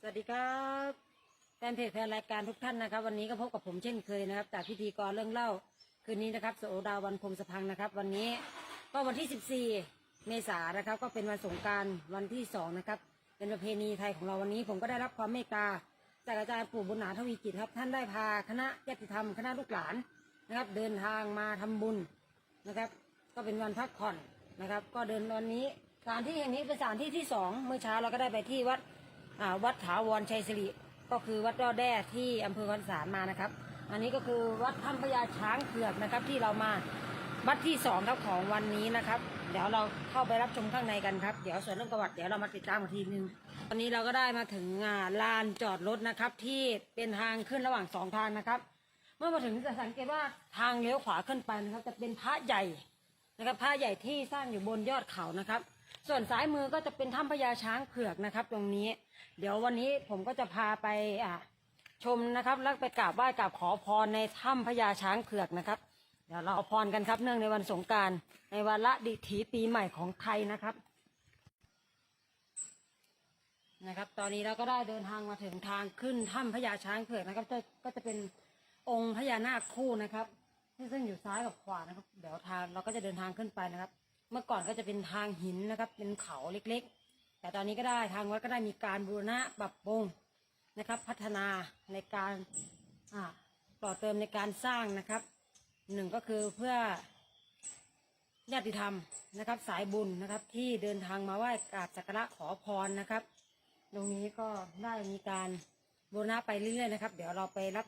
สวัสดีครับแฟนเพจแฟนรายการทุกท่านนะครับ วันนี้ก็พบกับผมเช่นเคยนะครับ จากพิธีกรเรื่องเล่าคืนนี้นะครับโสดาวันพรมสพังนะครับ วันนี้ก็วันที่ 14 เมษายนนะครับ ก็เป็นวันสงการวันที่สองนะครับเป็นประเพณีไทยของเราวันนี้ ผมก็ได้รับความเมตตาจากอาจารย์ปู่บุญหนาทวีกิจครับ ท่านได้พาคณะญาติธรรมคณะลูกหลานนะครับ เดินทางมาทำบุญนะครับ ก็เป็นวันพักผ่อนนะครับ ก็เดินวันนี้สถานที่แห่งนี้เป็นสถานที่ที่สองเมื่อเช้าเราก็ได้ไปที่วัด วัดถาวรชัยสิริก็คือวัดยอดแด้ที่อำเภอพันสารมานะครับ อันนี้ก็คือวัดถ้ำพญาช้างเผือกนะครับ ที่เรามาวัดที่สองครับของวันนี้นะครับ เดี๋ยวเราเข้าไปรับชมข้างในกันครับ เดี๋ยวส่วนเรื่องประวัติเดี๋ยวเรามาติดตามกันทีนึงตอนนี้เราก็ได้มาถึงลานจอดรถนะครับ ที่เป็นทางขึ้นระหว่างสองทางนะครับ เมื่อมาถึงจะสังเกตว่าทางเลี้ยวขวาขึ้นไปนะครับ จะเป็นพระใหญ่นะครับผ้าใหญ่ที่สร้างอยู่บนยอดเขานะครับ ส่วนซ้ายมือก็จะเป็นถ้ำพญาช้างเผือกนะครับ ตรงนี้ เดี๋ยววันนี้ผมก็จะพาไปอ่าชมนะครับ แล้วไปกราบไหว้กราบขอพรในถ้ำพญาช้างเผือกนะครับ เดี๋ยวเราขอพรกันครับเนื่องในวันสงการในวันละดิถีปีใหม่ของไทยนะครับ นะครับ ตอนนี้เราก็ได้เดินทางมาถึงทางขึ้นถ้ำพญาช้างเผือกนะครับจะก็จะเป็นองค์พญานาคคู่นะครับ ซึ่งอยู่ซ้ายกับขวานะครับ เดี๋ยวทางเราก็จะเดินทางขึ้นไปนะครับ เมื่อก่อนก็จะเป็นทางหินนะครับ เป็นเขาเล็กๆ แต่ตอนนี้ก็ได้ทางวัดก็ได้มีการบูรณะปรับปรุงนะครับ พัฒนาในการอ่าต่อเติมในการสร้างนะครับหนึ่งก็คือเพื่อญาติธรรมนะครับ สายบุญนะครับ ที่เดินทางมาไหว้กราบสักการะขอพรนะครับ ตรงนี้ก็ได้มีการบูรณะไปเรื่อยๆนะครับ เดี๋ยวเราไปรับ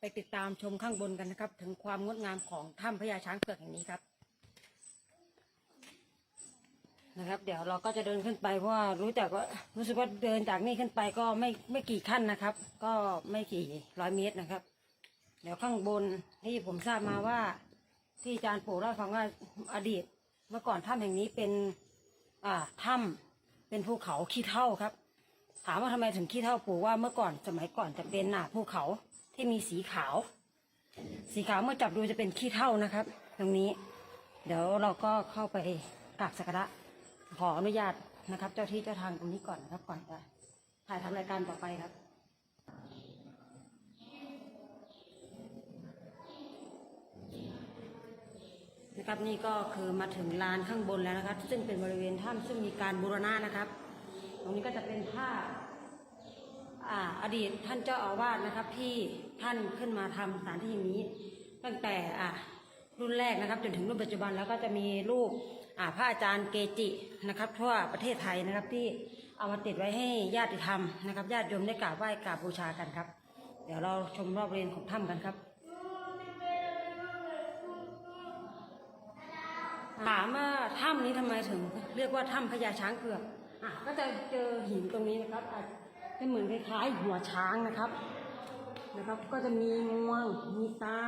ไปติดตามชมข้างบนกันนะครับ ถึงความงดงามของถ้ำพญาช้างเผือกแห่งนี้ครับ นะครับ เดี๋ยวเราก็จะเดินขึ้นไปเพราะว่ารู้จักว่ารู้สึกว่าเดินจากนี่ขึ้นไปก็ไม่ไม่กี่ขั้นนะครับ ก็ไม่กี่ร้อยเมตรนะครับ เดี๋ยวข้างบนที่ผมทราบมาว่า ที่อาจารย์ปู่เล่าฟังว่าอดีต เมื่อก่อนถ้ำแห่งนี้เป็น อ่าถ้ำเป็นภูเขาขี้เท่าครับ ถามว่าทำไมถึงขี้เท่าปู่ว่าเมื่อก่อนสมัยก่อนจะเป็นหนาภูเขาที่มีสีขาว สีขาวเมื่อจับดูจะเป็นขี้เท่านะครับ ตรงนี้ เดี๋ยวเราก็เข้าไปกราบสักการะ ขออนุญาตนะครับ เจ้าที่เจ้าทางตรงนี้ก่อนนะครับก่อนจะถ่ายทำรายการต่อไปครับนะครับนี่ก็คือมาถึงลานข้างบนแล้วนะครับ ซึ่งเป็นบริเวณถ้ำซึ่งมีการบูรณะนะครับ ตรงนี้ก็จะเป็นผ้าอ่าอดีตท่านเจ้าอาวาสนะครับ ที่ท่านขึ้นมาทำสถานที่นี้ ตั้งแต่อ่ารุ่นแรกนะครับ จนถึงรุ่นปัจจุบันแล้วก็จะมีรูป พระอาจารย์เกจินะครับทั่วประเทศไทยนะครับที่เอามาติดไว้ให้ญาติธรรมนะครับญาติโยมได้กราบไหว้กราบบูชากันครับ เดี๋ยวเราชมรอบบริเวณของถ้ำกันครับถามว่าถ้ำนี้ทำไมถึง เรียกว่าถ้ำพญาช้างเผือกอะก็จะเจอหินตรงนี้นะครับอาจจะเหมือนคล้ายๆหัวช้างนะครับนะครับ ก็จะมีงวงมีตา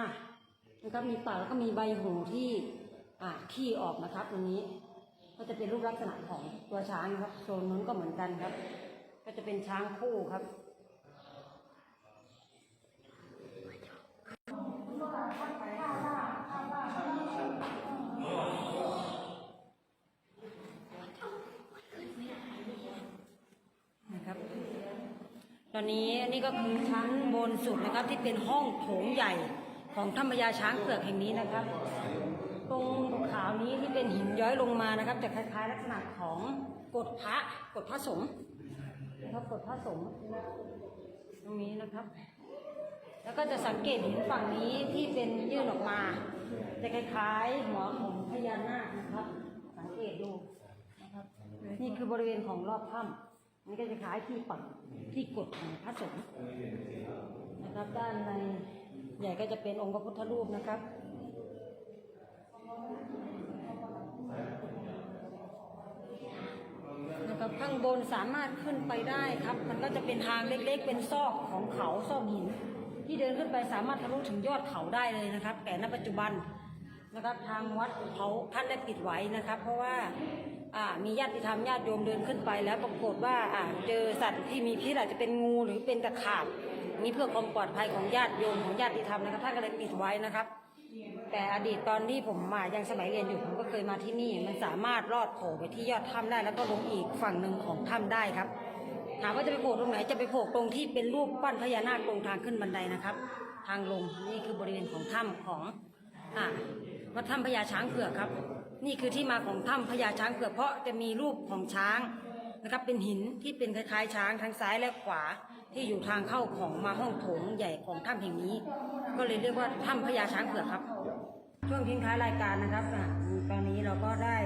นะครับมีปากแล้วก็มีใบหูที่ อ่าขี้ออกนะครับตรงนี้ ก็จะเป็นรูปลักษณะของตัวช้างนะครับโซนนู้นก็เหมือนกันครับ ก็จะเป็นช้างคู่ครับนะครับ ตอนนี้นี่ก็คือชั้นบนสุดนะครับที่เป็นห้องโถงใหญ่ของถ้ำพญาช้างเผือกแห่งนี้นะครับ ตรงขาวนี้ที่เป็นหินย้อยลงมานะครับ จะคล้ายๆ ลักษณะของกฎพระกฎพระสงฆ์นะครับกฎพระสงฆ์ตรงนี้นะครับ แล้วก็จะสังเกตเห็นฝั่งนี้ที่เป็นยื่นออกมา จะคล้ายๆหัวของพญานาคนะครับ สังเกตดูนะครับนี่คือบริเวณของรอบถ้ำนี่ก็จะคล้ายที่ปักที่กดของพระสงฆ์นะครับ ด้านในใหญ่ก็จะเป็นองค์พระพุทธรูปนะครับ ครับข้างบนสามารถขึ้นไปได้ครับ มันก็จะเป็นทางเล็กๆ เป็นซอกของเขาซอกหิน ที่เดินขึ้นไปสามารถทะลุถึงยอดเขาได้เลยนะครับ แต่ณปัจจุบันนะครับทางวัดเขาท่านได้ปิดไว้นะครับ เพราะว่าอ่ามีญาติธรรมญาติโยมเดินขึ้นไปแล้วปรากฏว่าอ่าเจอสัตว์ที่มีพิษอาจจะเป็นงูหรือเป็นตะขาบนี่เพื่อความปลอดภัยของญาติโยมของญาติธรรมนะครับท่านก็เลยปิดไว้นะครับ แต่อดีตตอนที่ผมมายังสมัยเรียนอยู่ผมก็เคยมาที่นี่ มันสามารถลอดโผล่ไปที่ยอดถ้ำได้ แล้วก็ลงอีกฝั่งหนึ่งของถ้ำได้ครับถามว่าจะไปโผล่ตรงไหนจะไปโผล่ตรงที่เป็นรูปปั้นพญานาคตรงทางขึ้นบันไดนะครับ ทางลงนี่คือบริเวณของถ้ำของอ่าวัดถ้ำพญาช้างเผือกครับ นี่คือที่มาของถ้ำพญาช้างเผือกเพราะจะมีรูปของช้างนะครับ เป็นหินที่เป็นคล้ายๆช้างทั้งซ้ายและขวา ที่อยู่ทางเข้าของมาห้องโถงใหญ่ของถ้ำแห่งนี้ ก็เลยเรียกว่าถ้ำพญาช้างเผือกครับ ช่วงทิ้งท้ายรายการนะครับตอนนี้เราก็ได้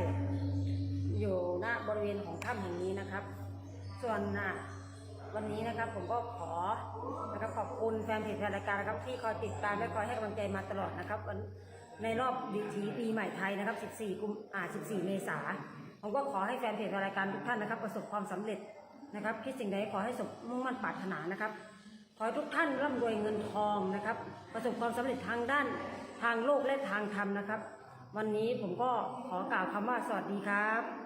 อยู่ณบริเวณของถ้ำแห่งนี้นะครับ ส่วนอะวันนี้นะครับผมก็ขอนะครับขอบคุณแฟนเพจรายการนะครับ ที่คอยติดตามและคอยให้กำลังใจมาตลอดนะครับ ในรอบดีทีปีใหม่ไทยนะครับ 14 กุมอ่า 14 เมษาผมก็ขอให้แฟนเพจรายการทุกท่านนะครับ ประสบความสำเร็จ นะครับ คิดสิ่งใดขอให้สมมุ่งมั่นปรารถนานะครับ ขอให้ทุกท่านร่ำรวยเงินทองนะครับ ประสบความสำเร็จทางด้านทางโลกและทางธรรมนะครับ วันนี้ผมก็ขอกล่าวคำว่าสวัสดีครับ